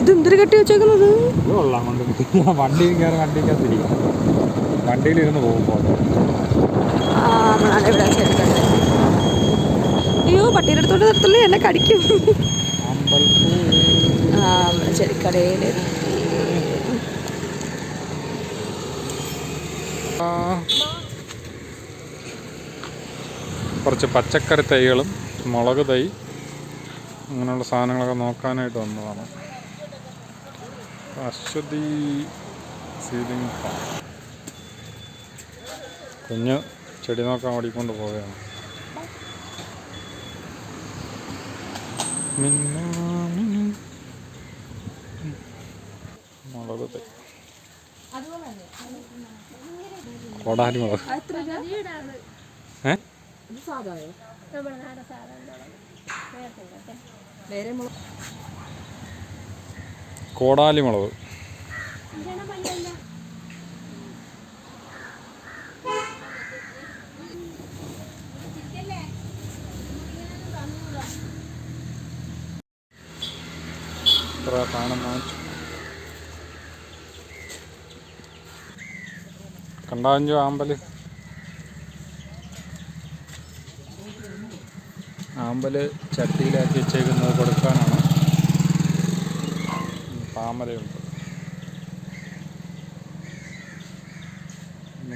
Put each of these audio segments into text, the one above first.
ഇത് എന്തൊരു കെട്ടി വെച്ചേക്കുന്നത്? വണ്ടിയിൽ കൊള്ളാം കൊണ്ട് വണ്ടിയും കയറി വണ്ടിയിലിരുന്ന് പോകും ആ നമ്മളാണ് ഇവിടെ ചെടിക്കട അയ്യോ പട്ടീന്റെ അടുത്തോട്ട് നിർത്തല്ലേ? എന്നെ കടിക്കും. ആ ചെടിക്കടയിൽ. കുറച്ച് പച്ചക്കറി തൈകളും മുളക് തൈ അങ്ങനെയുള്ള സാധനങ്ങളൊക്കെ നോക്കാനായിട്ട് വന്നതാണ്. അശ്വതി സീലിംഗ് ഫാം കുഞ്ഞ് ചെടി നോക്കാൻ ഓടിക്കൊണ്ട് പോവുകയാണ്. മുളക് തൈ. കോടാലി മുളക്. ഏ? കോടാലി മുളക് കണ്ടാഞ്ചു ആമ്പൽ. ആമ്പൽ ചട്ടിയിലാക്കി വെച്ചേക്കുന്നത് കൊടുക്കാനാണ്. താമരയുണ്ട്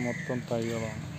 മൊത്തം തൈകളാണ്.